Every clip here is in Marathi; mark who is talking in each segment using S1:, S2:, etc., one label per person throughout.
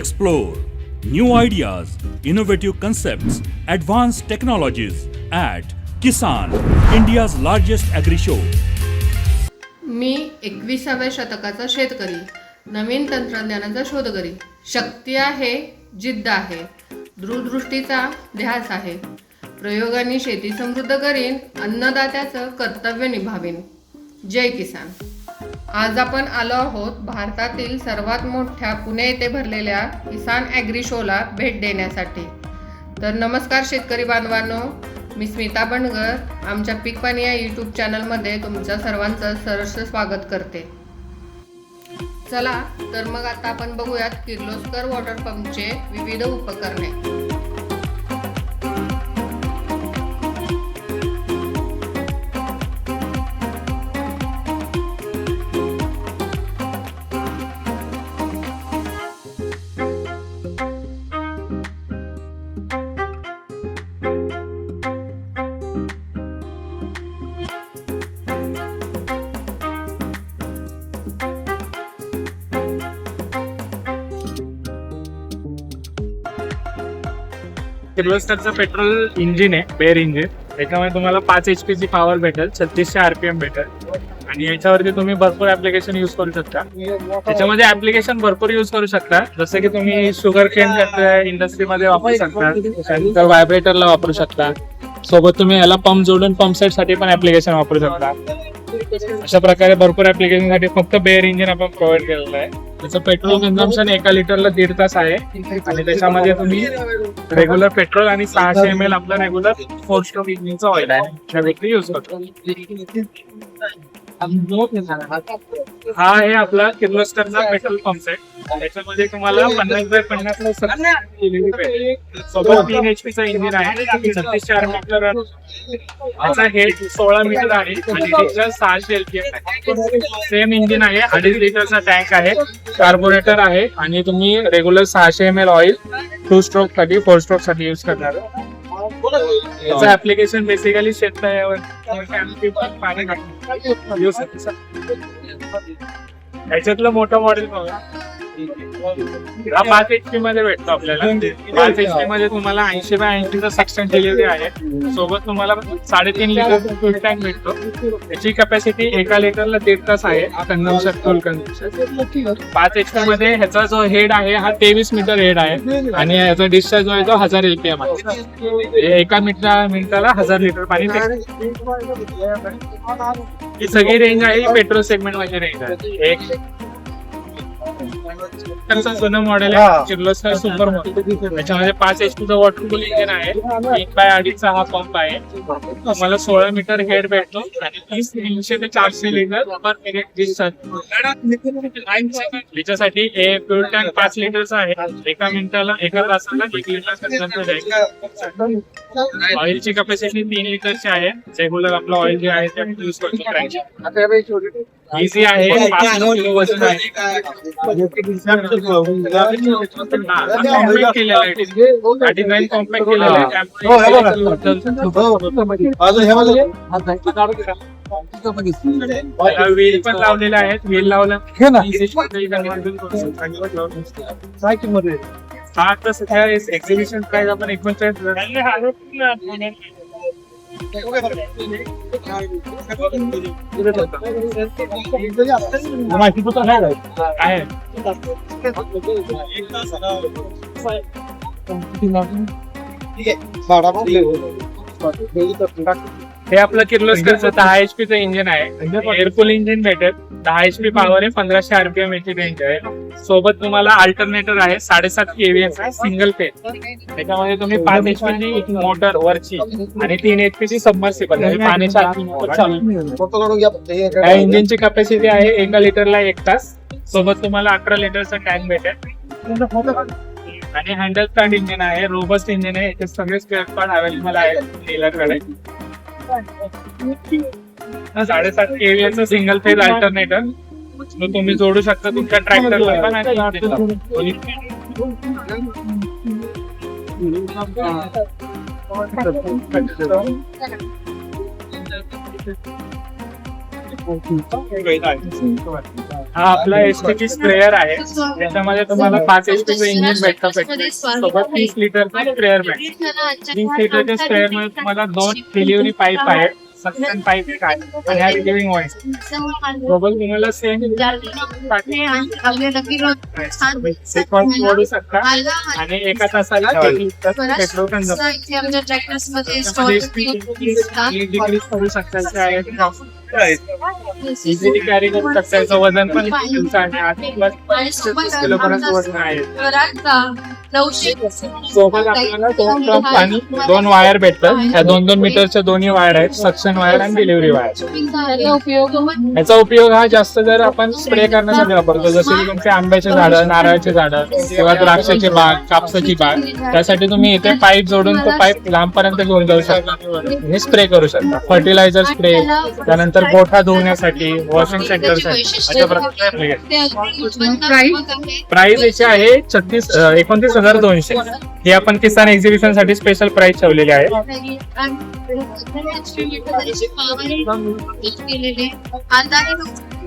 S1: Explore new ideas, innovative concepts, advanced technologies at Kisan, India's largest agri show.
S2: मी एकविसाव्या शतकाचा शेतकरी नवीन तंत्रज्ञानाचा शोध करीन शक्ती आहे जिद्द आहे दूरदृष्टीचा ध्यास आहे. प्रयोगाने शेती समृद्ध करीन अन्नदात्याचं कर्तव्य निभावेन. जय किसान. आज आपण आलो आहोत भारतातील सर्वात मोठ्या पुणे येथे भरलेल्या किसान ॲग्री शोला भेट देण्यासाठी. तर नमस्कार शेतकरी बांधवांनो मी स्मिता बणगर आमच्या पीक पाणी या यूट्यूब चॅनलमध्ये तुमच्या सर्वांचं सरस स्वागत करते. चला तर मग आता आपण बघूयात किर्लोस्कर वॉटर पंपचे विविध उपकरणे.
S3: किर्लोस्करचं पेट्रोल इंजिन आहे बेअर इंजिन. त्याच्यामध्ये तुम्हाला पाच एच पी ची पॉवर भेटेल छत्तीसशे आरपीएम भेटेल. आणि याच्यावरती तुम्ही भरपूर ऍप्लिकेशन युज करू शकता. त्याच्यामध्ये ऍप्लिकेशन भरपूर युज करू शकता. जसं की तुम्ही शुगर केन इंडस्ट्रीमध्ये वापरू शकता. त्यानंतर व्हायब्रेटरला वापरू शकता. सोबत तुम्ही याला पंप जोडून पंप सेटसाठी पण ऍप्लिकेशन वापरू शकता. अशा प्रकारे भरपूर ऍप्लिकेशनसाठी फक्त बेअर इंजिन आपण प्रोव्हाइड केलेलं आहे. त्याचं पेट्रोल कन्झम्पन एका लिटरला दीड तास आहे. आणि त्याच्यामध्ये तुम्ही रेग्युलर पेट्रोल आणि सहाशे एम एल आपलं रेग्युलर फोर स्ट्रोक इंजिनचं ऑइल आहे. त्या व्यक्ती युज करतो. हा आहे आपला किर्लोस्करचा पेट्रोल पंप आहे. त्याच्यामध्ये तुम्हाला पन्नास बाय पन्नास. सोबत तीन एच चा इंजिन आहे. छत्तीस चार मीटर याचा हेड सोळा मीटर आहे आणि डिझेल सहाशे एलपीएम आहे. सेम इंजिन आहे. अडीच लिटरचा टँक आहे. कार्बोरेटर आहे. आणि तुम्ही रेग्युलर सहाशे एम एल ऑइल टू स्ट्रोकसाठी फोर स्ट्रोकसाठी युज करणार. याचं ऍप्लिकेशन बेसिकली शेतकऱ्यावर पाणी याच्यातलं मोठं मॉडेल बघा. हा पाच एचपी मध्ये भेटतो आपल्याला. पाच एचपी मध्ये तुम्हाला ऐंशी बाय ऐंशीचा सक्शन डिलिव्हरी आहे. सोबत तुम्हाला साडेतीन लिटर फुल टँक भेटतो. त्याची कॅपॅसिटी एका लिटरला दीड तास आहे. कन्झम्पन फुल कन्झम्पन पाच एच पी मध्ये ह्याचा जो हेड आहे हा तेवीस मीटर हेड आहे. आणि याचा डिस्चार्ज जो आहे तो हजार एलपीएम आहे. एका मिनिटा मिनिटाला हजार लिटर पाणी ही सगळी रेंज आहे पेट्रोल सेगमेंटमध्ये रेंज आहे. एक त्यांचं जुनं मॉडेल आहे. किर्लोस्कर सुपर त्याच्यामध्ये पाच एच पीचं वॉटरफुल इंजिन आहे. एक बाय अडीचचा हा पंप आहे. तुम्हाला सोळा मीटर हेड भेटतो. आणि तीस तीनशे ते चारशे लिटर पर मिनिट डिस्चार्ज त्याच्यासाठी हे फ्युल टँक पाच लिटरचा आहे. एका मिनिटाला एका तासाला एक लिटर ऑइलची कॅपॅसिटी तीन लिटरची आहे. रेग्युलर आपलं ऑइल जे आहे ते युज करतो. इझी आहे व्हील पण लावलेले आहेत. व्हील लावलं. हा सध्या एक्झिबिशन प्राइस आपण एकोणचाळीस माहिती पुस्तक आहे काय ठीक आहे हे आपलं किर्लोस्करचं दहा एच च इंजिन आहे. एअरकूल इंजिन भेटेल. दहा एच पी पॉवर आहे पंधराशे आरपीएम याची रेंज आहे. सोबत तुम्हाला अल्टरनेटर आहे साडेसात केव्हीएस आहे सिंगल फेज त्याच्यामध्ये तुम्ही पाच एच ची मोटर वरची आणि तीन एच ची सबमर्सिबल आहे पाण्याच्या चालू. या इंजिनची कॅपॅसिटी आहे एका लिटरला एक तास. सोबत तुम्हाला अकरा लिटरचा टँक भेटेल. आणि हँडल स्टार्ट इंजिन आहे रोबस्ट इंजिन आहे. याचे सगळे स्पेअर पार्ट अवेलेबल आहेत. डीलरकडे साडेसात केव्हीएचं सिंगल फेज अल्टरनेटर तुम्ही जोडू शकता तुमच्या ट्रॅक्टरला पण आणि हा आपला एसटीची स्प्रेअर आहे. त्याच्यामध्ये तुम्हाला पाच एचपीचं इंजिन भेटतं पेट्रोल सोबत तीस लिटरचा स्प्रेअर भेटतं. तीस लिटरच्या स्प्रेअरमध्ये तुम्हाला दोन डिलिव्हरी पाईप आहेत. सक्शन पाईप एक आहे. आणि हा रिलिव्हिंग व्हॉइस सोबत तुम्हाला सेम ओढू शकता. आणि एका तासाला पेट्रोल जातं. डिग्री करू शकता? इझिली कॅरी करू शकता याचं वजन पण तुमचं आहे. आठ प्लस किलोपर्यंत वजन आहे. सोबत आपल्याला दोन पंप आणि दोन वायर भेटतात. ह्या दोन दोन मीटरच्या दोन्ही वायर आहेत सक्शन वायर आणि डिलिव्हरी वायर याचा उपयोग हा जास्त जर आपण स्प्रे करण्यासाठी वापरतो जसे की तुमचे आंब्याचे झाडं नारळाचे झाडं किंवा द्राक्षाची बाग कापसाची बाग त्यासाठी तुम्ही इथे पाईप जोडून तो पाईप लांबपर्यंत घेऊन जाऊ शकता. हे स्प्रे करू शकता. फर्टिलायझर स्प्रे त्यानंतर गोठा धुवण्यासाठी वॉशिंग सेंटरसाठी अशा प्रकारे प्राइस याची आहे छत्तीस एकोणतीस हजार दोनशे ही आपण किसान एक्झिबिशनसाठी स्पेशल प्राइस ठेवलेली आहे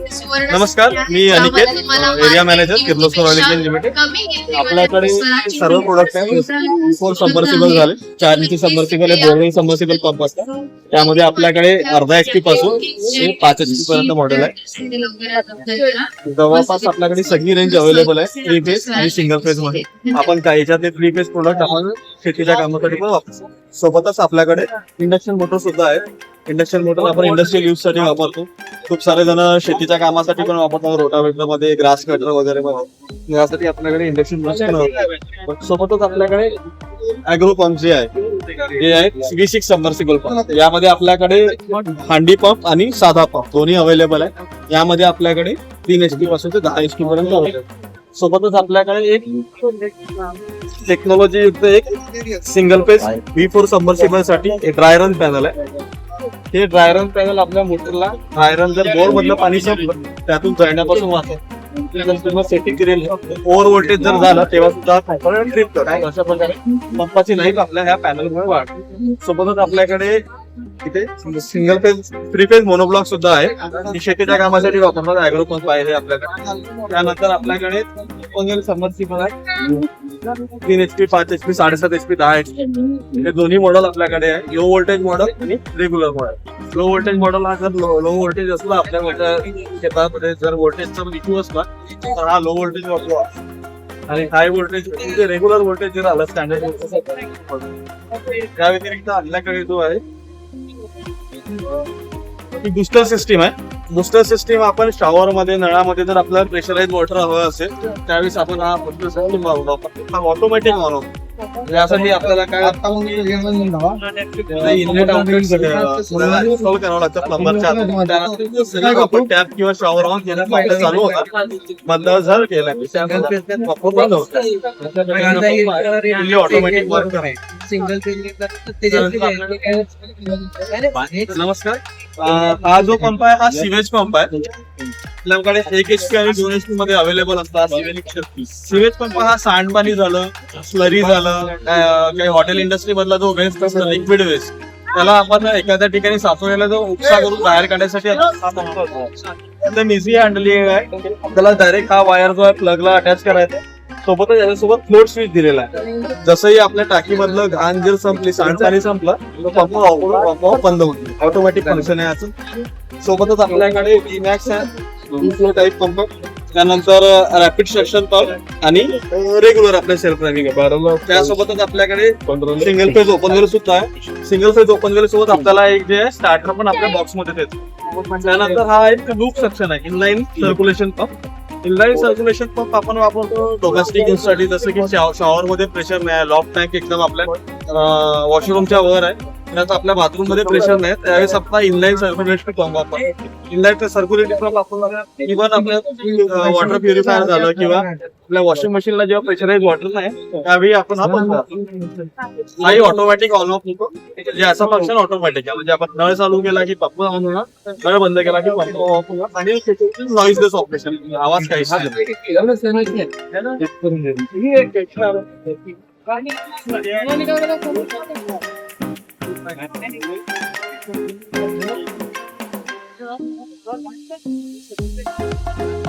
S4: नमस्कार मी Aniket area manager Kirloskar oil Indian limited आपल्याकडे सर्व प्रोडक्ट आहेत फोर सबमर्सिबल झाले चार इंची सबमर्सिबल आहे बोर्डिंग सबमर्सिबल पंप असतात त्यामध्ये आपल्याकडे अर्धा एच पी पासून ते पाच एच पी पर्यंत मॉडेल आहे. जवळपास आपल्याकडे सगळी रेंज अवेलेबल आहे थ्री फेज आणि सिंगल फेजमध्ये. आपण काही याच्यातले थ्री फेज प्रोडक्ट आपण शेतीच्या कामासाठी पण वापरतो. सोबतच आपल्याकडे इंडक्शन मोटर सुद्धा आहे इंडक्शन मोटर आपण इंडस्ट्रियल यूजसाठी वापरतो. खूप सारे जण शेतीच्या कामासाठी पण वापरतात. रोटावेटरमध्ये ग्रास कटर वगैरे पण. यासाठी आपल्याकडे इंडक्शन मोटर सोबतच आपल्याकडे अॅग्रो पंप जे आहे जे आहे वी सिक्स सबमर्सिबल पंप यामध्ये आपल्याकडे हांडी पंप आणि साधा पंप दोन्ही अवेलेबल आहे. यामध्ये आपल्याकडे तीन एच पी पासून ते दहा एच पी पर्यंत. सोबतच आपल्याकडे एक टेक्नॉलॉजी युक्त एक सिंगल पेज व्ही फोर सबमर्सिबलसाठी एक ड्राय रन पॅनल आहे. हे ड्राय रन पॅनल आपल्या मोटरला ड्राय रन जर बोर मधलं पाणी त्यातून जळण्यापासून वाचत सेटिंग केलेली ओव्हर व्होल्टेज जर झालं तेव्हा सुद्धा ट्रिप अशा प्रकारे पंपाची लाईफ आपल्या ह्या पॅनल मुळे वाढते. सोबतच आपल्याकडे इथे single phase three phase monoblock सुद्धा आहे. शेतीच्या कामासाठी वापरणार अॅग्रो पंप आहे आपल्याकडे. त्यानंतर आपल्याकडे समर्सिबल आहे. तीन एच पी पाच एच पी साडेसात एच पी दहा एच पी हे दोन्ही मॉडेल आपल्याकडे आहे. लो व्होल्टेज मॉडेल आणि regular model low voltage model हा जर लो लो व्होल्टेज असला आपल्या मोठ्या शेतामध्ये जर व्होल्टेजचा इश्यू असला तर हा लो व्होल्टेज वापरू आणि हाय व्होल्टेज म्हणजे रेग्युलर व्होल्टेज जर आलं स्टँडर्ड त्या व्यतिरिक्त आपल्याकडे जो आहे बुस्टर सिस्टीम आहे. बुस्टर सिस्टीम आपण शॉवर मध्ये नळामध्ये जर आपल्याला प्रेशराईज वॉटर हवं असेल त्यावेळेस आपण हा बुस्टर सिस्टीम वापरतो हा ऑटोमॅटिक वापरतो यासाठी आपल्याला काय इनलेट आउटलेट इन्स्टॉल करावं लागतं प्लंबरच्या त्यानंतर सगळं आपण टॅप किंवा शॉवर ऑन केलं पाहिजे चालू होता. केला बंद होतं. ऑटोमॅटिक वर्क करायचं नमस्कार. हा जो पंप आहे हा सिवेज पंप आहे. आपल्याकडे एक एच पी आणि दोन एच पी मध्ये अवेलेबल असतात. सिवेज पंप हा सांडपाणी झालं स्लरी झालं झालं काही हॉटेल इंडस्ट्री मधला जो वेस्ट असतो लिक्विड वेस्ट त्याला आपण एखाद्या ठिकाणी साचवलेला जो उपसा करून बाहेर काढण्यासाठी आपण एकदम इझी हँडलिंग आहे त्याला डायरेक्ट हा वायर जो आहे प्लगला अटॅच करायचा. सोबतच याच्यासोबत फ्लोट स्विच दिलेला आहे. जसंही आपल्या टाकीमधलं घाण जर संपली सांडपाणी संपलं तो पंप बंद होतो ऑटोमॅटिक फंक्शन आहे याचं सोबतच आपल्याकडे मॅक्स आहे. फ्लो टाईप पंप त्यानंतर रॅपिड सेक्शन पंप आणि रेग्युलर आपल्या सेल्फ ड्रायव्हिंग आहे बरोबर त्यासोबतच आपल्याकडे सिंगल फेज ओपन वेल सुद्धा आहे. सिंगल फेज ओपन वेल सोबत आपल्याला एक जे स्टार्टर पण आपल्या बॉक्समध्ये देतो. त्यानंतर हा एक लूप सेक्शन आहे inline circulation pump inline circulation pump आपण वापरतो डोमेस्टिक यूजसाठी जसं की शॉवर मध्ये प्रेशर नाही लॉक टँक एकदम आपल्या वॉशरूमच्या वर आहे. त्यात आपल्या बाथरूममध्ये प्रेशर नाही. त्यावेळेस आपला इनलाईन सर्क्युलेशन पंप वापरतो इनलाईन पंप आपण इव्हन आपल्या वॉटर प्युरिफायर झालं किंवा आपल्या वॉशिंग मशीनला जेव्हा प्रेशराईज वॉटर नाही त्यावेळी आपण हा पंप वापरतो हाही ऑटोमॅटिक ऑन ऑफ होतो. म्हणजे असं फंक्शन ऑटोमॅटिक आहे. म्हणजे आपण नळ चालू केला की पंप ऑन होणार नळ बंद केला की पंप ऑफ होणार. आणि नॉईजलेस ऑपरेशन आवाज काहीच नाही.
S3: आहे